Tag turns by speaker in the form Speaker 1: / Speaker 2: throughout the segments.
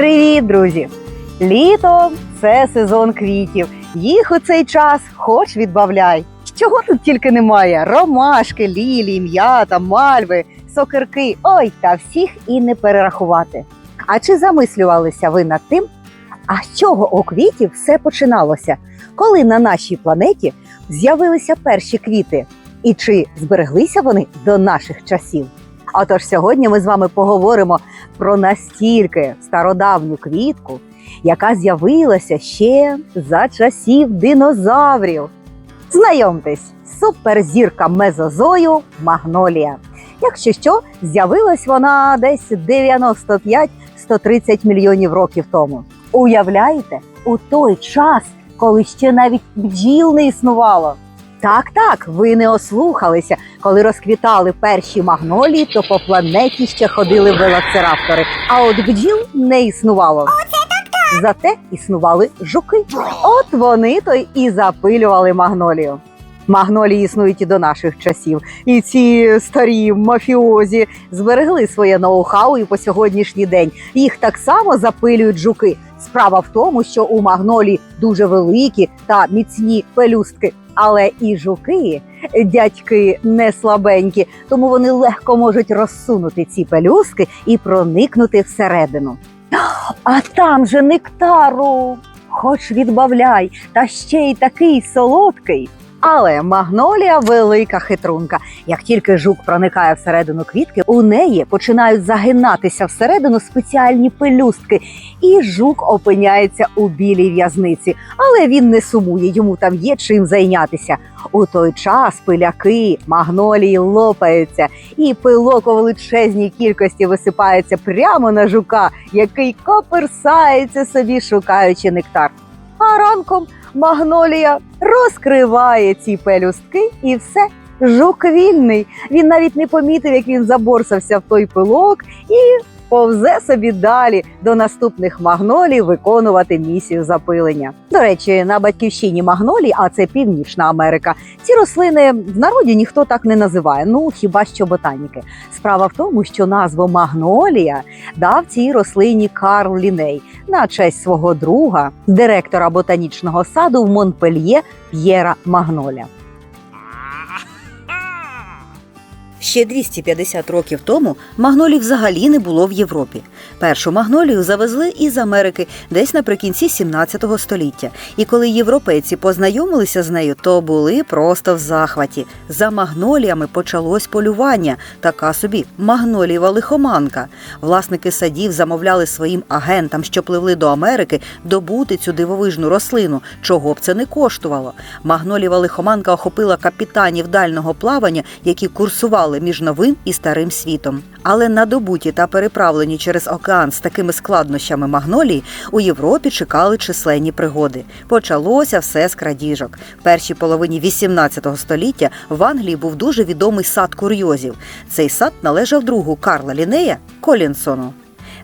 Speaker 1: Привіт, друзі! Літо це сезон квітів. Їх у цей час хоч відбавляй. Чого тут тільки немає: ромашки, лілії, м'ята, мальви, сокирки. Ой, та всіх і не перерахувати. А чи замислювалися ви над тим, а з чого у квітів все починалося, коли на нашій планеті з'явилися перші квіти? І чи збереглися вони до наших часів? Отож, сьогодні ми з вами поговоримо про настільки стародавню квітку, яка з'явилася ще за часів динозаврів. Знайомтесь, суперзірка мезозою Магнолія. Якщо що, з'явилась вона десь 95-130 мільйонів років тому. Уявляєте, у той час, коли ще навіть бджіл не існувало. Так, так, ви не ослухалися. Коли розквітали перші магнолії, то по планеті ще ходили велоцираптори, а от бджіл не існувало. Зате існували жуки. От вони то і запилювали магнолію. Магнолії існують і до наших часів. І ці старі мафіозі зберегли своє ноу-хау і по сьогоднішній день. Їх так само запилюють жуки. Справа в тому, що у магнолії дуже великі та міцні пелюстки, але і жуки, дядьки не слабенькі, тому вони легко можуть розсунути ці пелюстки і проникнути всередину. А там же нектару, хоч відбавляй, та ще й такий солодкий. Але магнолія велика хитрунка. Як тільки жук проникає всередину квітки, у неї починають загинатися всередину спеціальні пелюстки, і жук опиняється у білій в'язниці. Але він не сумує, йому там є чим зайнятися. У той час пиляки магнолії лопаються, і пилок у величезній кількості висипається прямо на жука, який коперсається собі, шукаючи нектар. А ранком магнолія розкриває ці пелюстки, і все. Жук вільний. Він навіть не помітив, як він заборсався в той пилок і повзе собі далі до наступних магнолій виконувати місію запилення. До речі, на батьківщині магнолій, а це Північна Америка. Ці рослини в народі ніхто так не називає. Ну хіба що ботаніки. Справа в тому, що назву магнолія дав цій рослині Карл Ліней на честь свого друга, директора ботанічного саду в Монпельє П'єра Магноля.
Speaker 2: Ще 250 років тому магнолій взагалі не було в Європі. Першу магнолію завезли із Америки десь наприкінці 17 століття. І коли європейці познайомилися з нею, то були просто в захваті. За магноліями почалось полювання, така собі магнолієва лихоманка. Власники садів замовляли своїм агентам, що пливли до Америки, добути цю дивовижну рослину, чого б це не коштувало. Магнолієва лихоманка охопила капітанів дальнього плавання, які курсували між новим і старим світом. Але надобуті та переправлені через океан з такими складнощами магнолії у Європі чекали численні пригоди. Почалося все з крадіжок. В першій половині 18 століття в Англії був дуже відомий сад курйозів. Цей сад належав другу Карла Лінея Колінсону.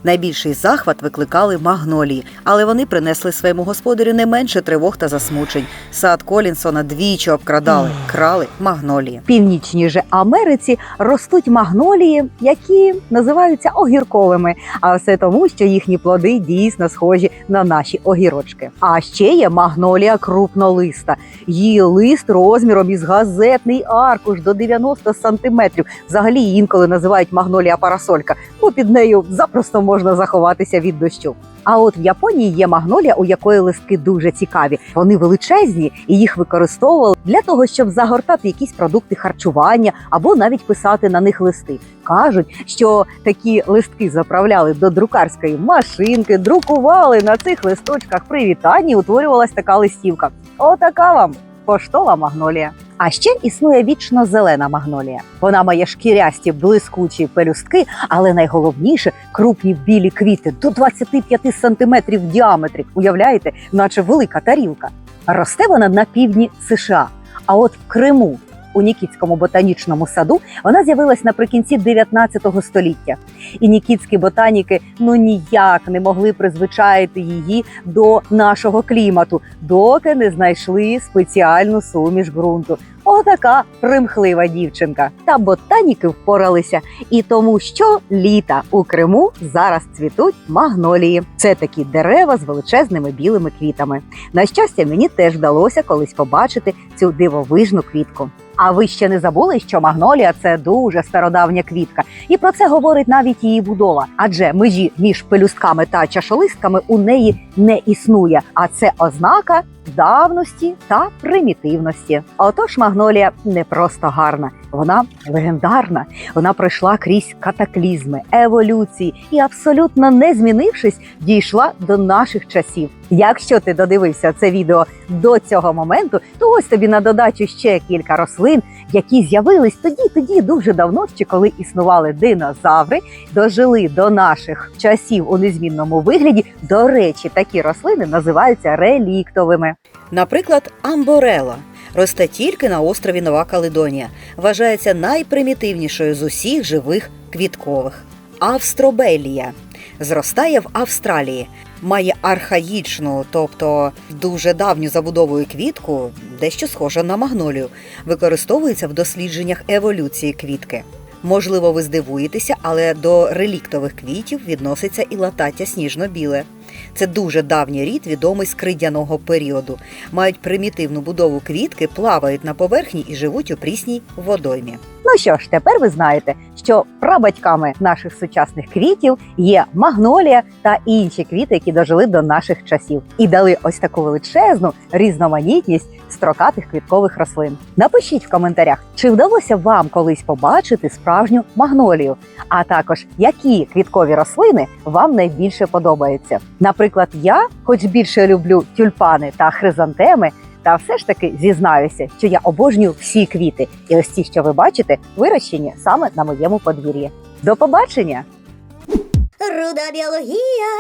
Speaker 2: Найбільший захват викликали магнолії, але вони принесли своєму господарю не менше тривог та засмучень. Сад Колінсона двічі обкрадали, крали магнолії.
Speaker 1: В північній же Америці ростуть магнолії, які називаються огірковими. А все тому, що їхні плоди дійсно схожі на наші огірочки. А ще є магнолія крупнолиста. Її лист розміром із газетний аркуш до 90 сантиметрів. Взагалі її інколи називають магнолія парасолька, бо під нею запросто можна заховатися від дощу. А от в Японії є магнолія, у якої листки дуже цікаві. Вони величезні і їх використовували для того, щоб загортати якісь продукти харчування або навіть писати на них листи. Кажуть, що такі листки заправляли до друкарської машинки, друкували на цих листочках привітання, утворювалась така листівка. Отака вам поштова магнолія. А ще існує вічно зелена магнолія. Вона має шкірясті блискучі пелюстки, але найголовніше крупні білі квіти до 25 сантиметрів в діаметрі. Уявляєте, наче велика тарілка. Росте вона на півдні США. А от в Криму, у Нікітському ботанічному саду, вона з'явилась наприкінці 19 століття. І нікітські ботаніки ну ніяк не могли призвичаїти її до нашого клімату, доки не знайшли спеціальну суміш ґрунту. Отака примхлива дівчинка. Та ботаніки впоралися. І тому, що літа у Криму зараз цвітуть магнолії. Це такі дерева з величезними білими квітами. На щастя, мені теж вдалося колись побачити цю дивовижну квітку. А ви ще не забули, що магнолія це дуже стародавня квітка, і про це говорить навіть її будова. Адже межі між пелюстками та чашолистками у неї не існує, а це ознака давності та примітивності. Отож, магнолія не просто гарна, вона легендарна. Вона пройшла крізь катаклізми, еволюції і, абсолютно не змінившись, дійшла до наших часів. Якщо ти додивився це відео до цього моменту, то ось тобі на додачу ще кілька рослин, які з'явились тоді, тоді дуже давно, ще коли існували динозаври, дожили до наших часів у незмінному вигляді. До речі, такі рослини називаються реліктовими.
Speaker 2: Наприклад, амборела росте тільки на острові Нова Каледонія, вважається найпримітивнішою з усіх живих квіткових. Австробелія зростає в Австралії, має архаїчну, тобто дуже давню забудовою квітку, дещо схожа на магнолію, використовується в дослідженнях еволюції квітки. Можливо, ви здивуєтеся, але до реліктових квітів відноситься і латаття сніжно-біле. Це дуже давній рід, відомий з кридяного періоду. Мають примітивну будову квітки, плавають на поверхні і живуть у прісній водоймі.
Speaker 1: Ну що ж, тепер ви знаєте, що прабатьками наших сучасних квітів є магнолія та інші квіти, які дожили до наших часів, і дали ось таку величезну різноманітність строкатих квіткових рослин. Напишіть в коментарях, чи вдалося вам колись побачити справжню магнолію, а також які квіткові рослини вам найбільше подобаються. Наприклад, я, хоч більше люблю тюльпани та хризантеми, та все ж таки зізнаюся, що я обожнюю всі квіти, і ось ті, що ви бачите, вирощені саме на моєму подвір'ї. До побачення!
Speaker 3: Руда біологія.